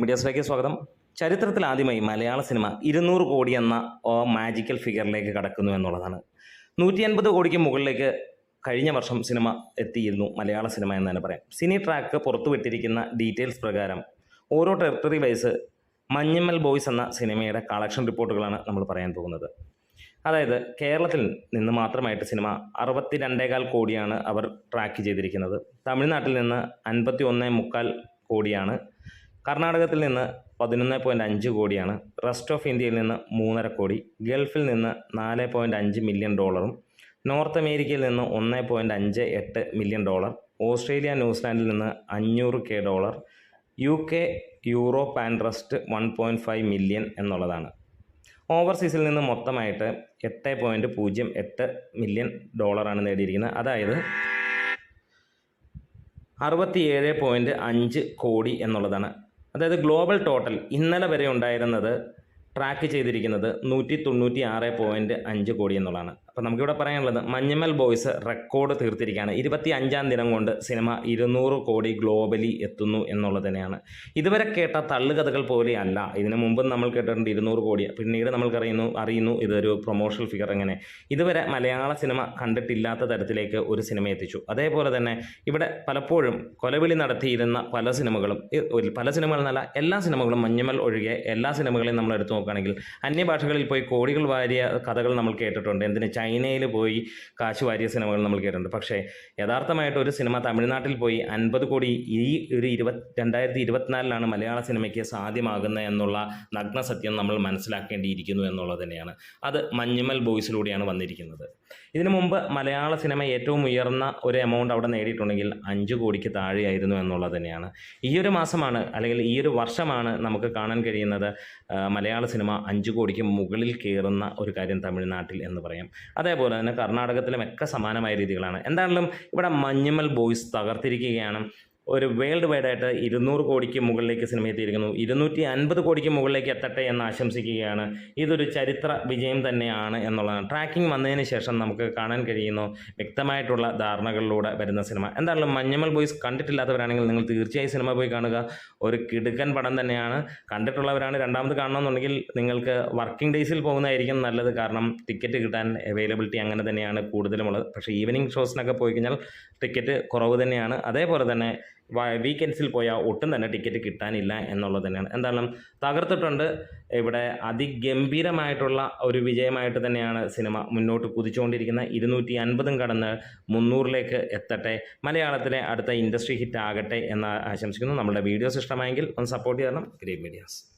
മീഡിയസിലേക്ക് സ്വാഗതം. ചരിത്രത്തിൽ ആദ്യമായി മലയാള സിനിമ ഇരുന്നൂറ് കോടി എന്ന ഓ മാജിക്കൽ ഫിഗറിലേക്ക് കടക്കുന്നു എന്നുള്ളതാണ്. നൂറ്റി അൻപത് കോടിക്ക് മുകളിലേക്ക് കഴിഞ്ഞ വർഷം സിനിമ എത്തിയിരുന്നു മലയാള സിനിമ എന്ന് തന്നെ പറയാം. സിനി ട്രാക്ക് പുറത്തുവിട്ടിരിക്കുന്ന ഡീറ്റെയിൽസ് പ്രകാരം ഓരോ ടെറിട്ടറി വൈസ് മഞ്ഞമ്മൽ ബോയ്സ് എന്ന സിനിമയുടെ കളക്ഷൻ റിപ്പോർട്ടുകളാണ് നമ്മൾ പറയാൻ പോകുന്നത്. അതായത് കേരളത്തിൽ നിന്ന് മാത്രമായിട്ട് സിനിമ അറുപത്തി രണ്ടേകാൽ കോടിയാണ് അവർ ട്രാക്ക് ചെയ്തിരിക്കുന്നത്. തമിഴ്നാട്ടിൽ നിന്ന് അൻപത്തി ഒന്നേ മുക്കാൽ കോടിയാണ് കർണാടകത്തിൽ നിന്ന് പതിനൊന്ന് പോയിന്റ് അഞ്ച് കോടിയാണ്. റെസ്റ്റ് ഓഫ് ഇന്ത്യയിൽ നിന്ന് മൂന്നര കോടി. ഗൾഫിൽ നിന്ന് നാല് പോയിന്റ് അഞ്ച് മില്യൺ ഡോളറും നോർത്ത് അമേരിക്കയിൽ നിന്ന് ഒന്ന് പോയിന്റ് അഞ്ച് എട്ട് മില്യൺ ഡോളർ ഓസ്ട്രേലിയ ന്യൂസിലാൻഡിൽ നിന്ന് അഞ്ഞൂറ് K dollar U K Europe and rest one point five million എന്നുള്ളതാണ്. ഓവർസീസിൽ നിന്ന് മൊത്തമായിട്ട് എട്ട് പോയിന്റ് പൂജ്യം എട്ട് മില്യൺ ഡോളറാണ് നേടിയിരിക്കുന്നത്. അതായത് അറുപത്തിയേഴ് പോയിന്റ് അഞ്ച് കോടി എന്നുള്ളതാണ്. അതായത് ഗ്ലോബൽ ടോട്ടൽ ഇന്നലെ വരെ ഉണ്ടായിരുന്നത് ട്രാക്ക് ചെയ്തിരിക്കുന്നത് നൂറ്റി തൊണ്ണൂറ്റി ആറ് പോയിന്റ് അഞ്ച് കോടി എന്നുള്ളതാണ്. അപ്പോൾ നമുക്കിവിടെ പറയാനുള്ളത് മഞ്ഞമ്മൽ ബോയ്സ് റെക്കോർഡ് തീർത്തിരിക്കുകയാണ്. ഇരുപത്തി അഞ്ചാം ദിനം കൊണ്ട് സിനിമ ഇരുന്നൂറ് കോടി ഗ്ലോബലി എത്തുന്നു എന്നുള്ളത് തന്നെയാണ്. ഇതുവരെ കേട്ട തള്ളുകഥകൾ പോലെയല്ല. ഇതിനു മുമ്പ് നമ്മൾ കേട്ടിട്ടുണ്ട് ഇരുന്നൂറ് കോടി. പിന്നീട് നമ്മൾക്കറിയുന്നു അറിയുന്നു ഇതൊരു പ്രൊമോഷണൽ ഫിഗർ എങ്ങനെ. ഇതുവരെ മലയാള സിനിമ കണ്ടിട്ടില്ലാത്ത തരത്തിലേക്ക് ഒരു സിനിമ എത്തിച്ചു. അതേപോലെ തന്നെ ഇവിടെ പലപ്പോഴും കൊലവിളി നടത്തിയിരുന്ന പല സിനിമകളും പല സിനിമകൾ എന്നല്ല എല്ലാ സിനിമകളും മഞ്ഞമ്മൽ ഒഴികെ എല്ലാ സിനിമകളെയും നമ്മൾ എടുത്തു നോക്കുകയാണെങ്കിൽ അന്യഭാഷകളിൽ പോയി കോടികൾ വാരിയ കഥകൾ നമ്മൾ കേട്ടിട്ടുണ്ട്. എന്തിന്? ചൈനയിൽ പോയി കാശ് വാരിയ സിനിമകൾ നമ്മൾ കേട്ടിട്ടുണ്ട്. പക്ഷേ യഥാർത്ഥമായിട്ട് ഒരു സിനിമ തമിഴ്നാട്ടിൽ പോയി അൻപത് കോടി ഈ ഒരു ഇരുപത് രണ്ടായിരത്തി ഇരുപത്തിനാലിലാണ് മലയാള സിനിമയ്ക്ക് സാധ്യമാകുന്നത് എന്നുള്ള നഗ്ന സത്യം നമ്മൾ മനസ്സിലാക്കേണ്ടിയിരിക്കുന്നു എന്നുള്ളത് തന്നെയാണ്. അത് മഞ്ഞുമൽ ബോയ്സിലൂടെയാണ് വന്നിരിക്കുന്നത്. ഇതിനു മുമ്പ് മലയാള സിനിമ ഏറ്റവും ഉയർന്ന ഒരു എമൗണ്ട് അവിടെ നേടിയിട്ടുണ്ടെങ്കിൽ അഞ്ച് കോടിക്ക് താഴെയായിരുന്നു എന്നുള്ളത് തന്നെയാണ്. ഈ ഒരു മാസമാണ് അല്ലെങ്കിൽ ഈ ഒരു വർഷമാണ് നമുക്ക് കാണാൻ കഴിയുന്നത് മലയാള സിനിമ അഞ്ച് കോടിക്ക് മുകളിൽ കയറുന്ന ഒരു കാര്യം തമിഴ്നാട്ടിൽ എന്ന് പറയാം. അതേപോലെ തന്നെ കർണാടകത്തിലും ഒക്കെ സമാനമായ രീതികളാണ്. എന്താണെങ്കിലും ഇവിടെ മഞ്ഞുമൽ ബോയ്സ് തകർത്തിരിക്കുകയാണ്. ഒരു വേൾഡ് വൈഡ് ആയിട്ട് ഇരുന്നൂറ് കോടിക്ക് മുകളിലേക്ക് സിനിമ എത്തിയിരിക്കുന്നു. ഇരുന്നൂറ്റി അൻപത് കോടിക്ക് മുകളിലേക്ക് എത്തട്ടെ എന്ന് ആശംസിക്കുകയാണ്. ഇതൊരു ചരിത്ര വിജയം തന്നെയാണ് എന്നുള്ളതാണ്. ട്രാക്കിംഗ് വന്നതിന് ശേഷം നമുക്ക് കാണാൻ കഴിയുന്നു വ്യക്തമായിട്ടുള്ള ധാരണകളിലൂടെ വരുന്ന സിനിമ എന്തായാലും മഞ്ഞമ്മൽ ബോയ്സ് കണ്ടിട്ടില്ലാത്തവരാണെങ്കിൽ നിങ്ങൾ തീർച്ചയായും സിനിമ പോയി കാണുക. ഒരു കിടുക്കൻ പടം തന്നെയാണ്. കണ്ടിട്ടുള്ളവരാണ് രണ്ടാമത് കാണണമെന്നുണ്ടെങ്കിൽ നിങ്ങൾക്ക് വർക്കിംഗ് ഡേയ്സിൽ പോകുന്നതായിരിക്കും നല്ലത്. കാരണം ടിക്കറ്റ് കിട്ടാൻ അവൈലബിലിറ്റി അങ്ങനെ തന്നെയാണ് കൂടുതലുമുള്ളത്. പക്ഷേ ഈവനിങ് ഷോസിനൊക്കെ പോയി കഴിഞ്ഞാൽ ടിക്കറ്റ് കുറവ് തന്നെയാണ്. അതേപോലെ തന്നെ വീക്കെൻഡ്സിൽ പോയാൽ ഒട്ടും തന്നെ ടിക്കറ്റ് കിട്ടാനില്ല എന്നുള്ളത് തന്നെയാണ്. എന്തായാലും തകർത്തിട്ടുണ്ട്. ഇവിടെ അതിഗംഭീരമായിട്ടുള്ള ഒരു വിജയമായിട്ട് തന്നെയാണ് സിനിമ മുന്നോട്ട് കുതിച്ചുകൊണ്ടിരിക്കുന്നത് ഇരുന്നൂറ്റി അൻപതും കടന്ന് മുന്നൂറിലേക്ക് എത്തട്ടെ. മലയാളത്തിലെ അടുത്ത ഇൻഡസ്ട്രി ഹിറ്റ് ആകട്ടെ എന്ന് ആശംസിക്കുന്നു. നമ്മുടെ വീഡിയോസ് ഇഷ്ടമായെങ്കിൽ ഒന്ന് സപ്പോർട്ട് ചെയ്യണം. Green medias